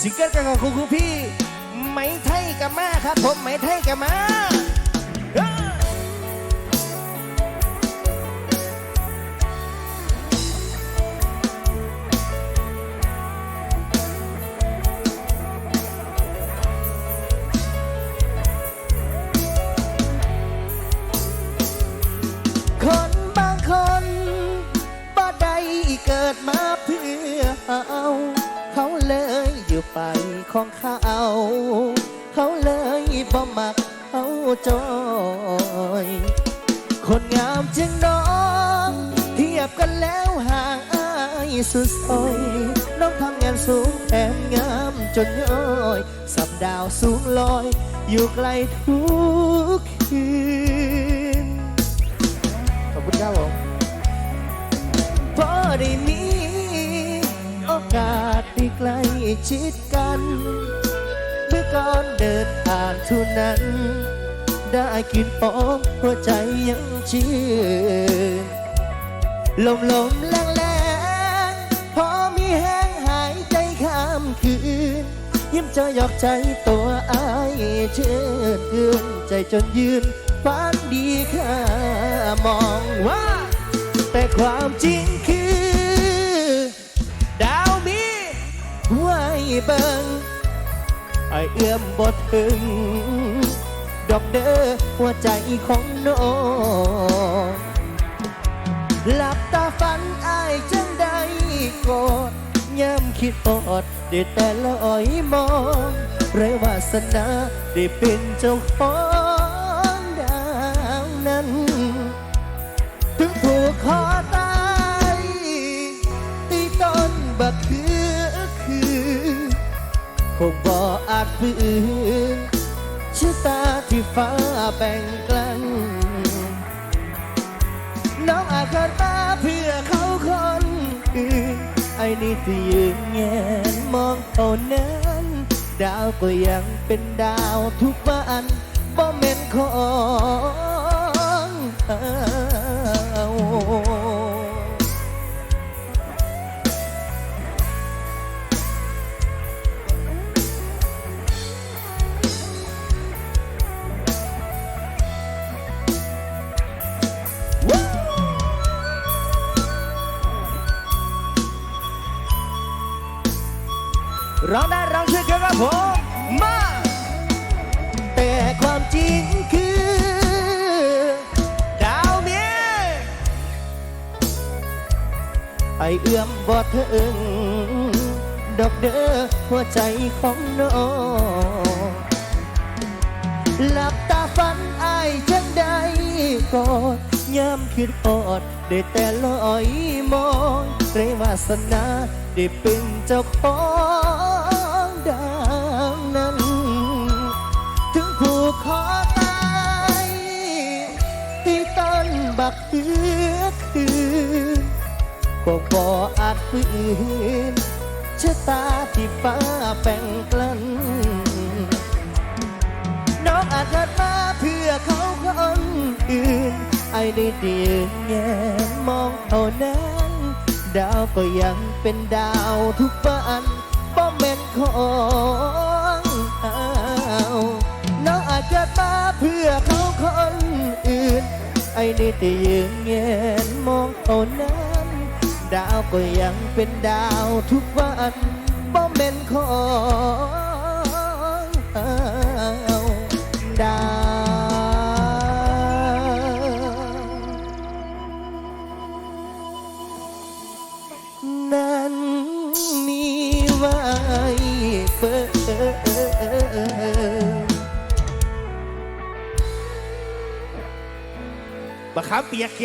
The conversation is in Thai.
สิงเกิลกันของคุณครูพี่ไหมไทยกับมาครับผมไหมไทยกับมาคนบางคนบ่ได้เกิดมาเพื่อเอา เขาเลย อยู่ไปของเขา เขาเลยบ่มักเขาจอย คนงามจึงน้องเทียบกันแล้วห่างอายสุดซอยน้องทำงานสูงแถมงามจนย้อยสับดาวสูงลอย อยู่ไกลทุกคืนขอบคุณครับผมพอได้มีโอกาสได้ใกล้ชิดกันเมื่อก่อนเดินผ่านทุนนั้น ได้กลินหอมหัวใจยังชื่นลมลมแรงแรงพอมีแห้งหายใจข้ามคืน ยิ้มจอหยอกใจตัวอายเชิดเกินใจจนยืนฝันดีค่ามองว่า แต่ความจริง เบิงไอเอื้อมบทถึง ดอกเด้อหัวใจของน้องหลับตาฝันอายจังได้กอดย้ำคิดอดได้แต่ละอยมองเรวาสนาได้เป็นเจ้าของ ดฝืนชะตาที่ฟ้าแบ่งกลันน้องอาจกิดมาเพื่อเขาคนอื่นไอ้นี่ที่ยืนแงนมองเท่านั้น ดาวก็ยังเป็นดาวทุกวันบ่เม็นขอ ร้องได้ร้องช่วยกันครับผมมาแต่ความจริงคือ ดาวเมียไอเอื้อมบอดถึงดอกเด้อหัวใจของน้องหลับตาฝันอายจังได้กอดย้ำคิดอด ได้แต่ลอยมองเรวาสนา ได้เป็นเจ้าของ กเือคืนก็บ่อาจฝืนชะตาที่ฟ้าแบ่งกลันน้องอาจเกิดมาเพื่อเขาคนอื่น ไอ้ได้เดียงแงมองเท่านั้น ดาวก็ยังเป็นดาวทุกวันบ่แม่นของ ไอ้ได้แต่ยืนเงียนมองเท่านั้นดาวก็ยังเป็นดาวทุกวันบ่แม่นของ บักขามเปียกเคีย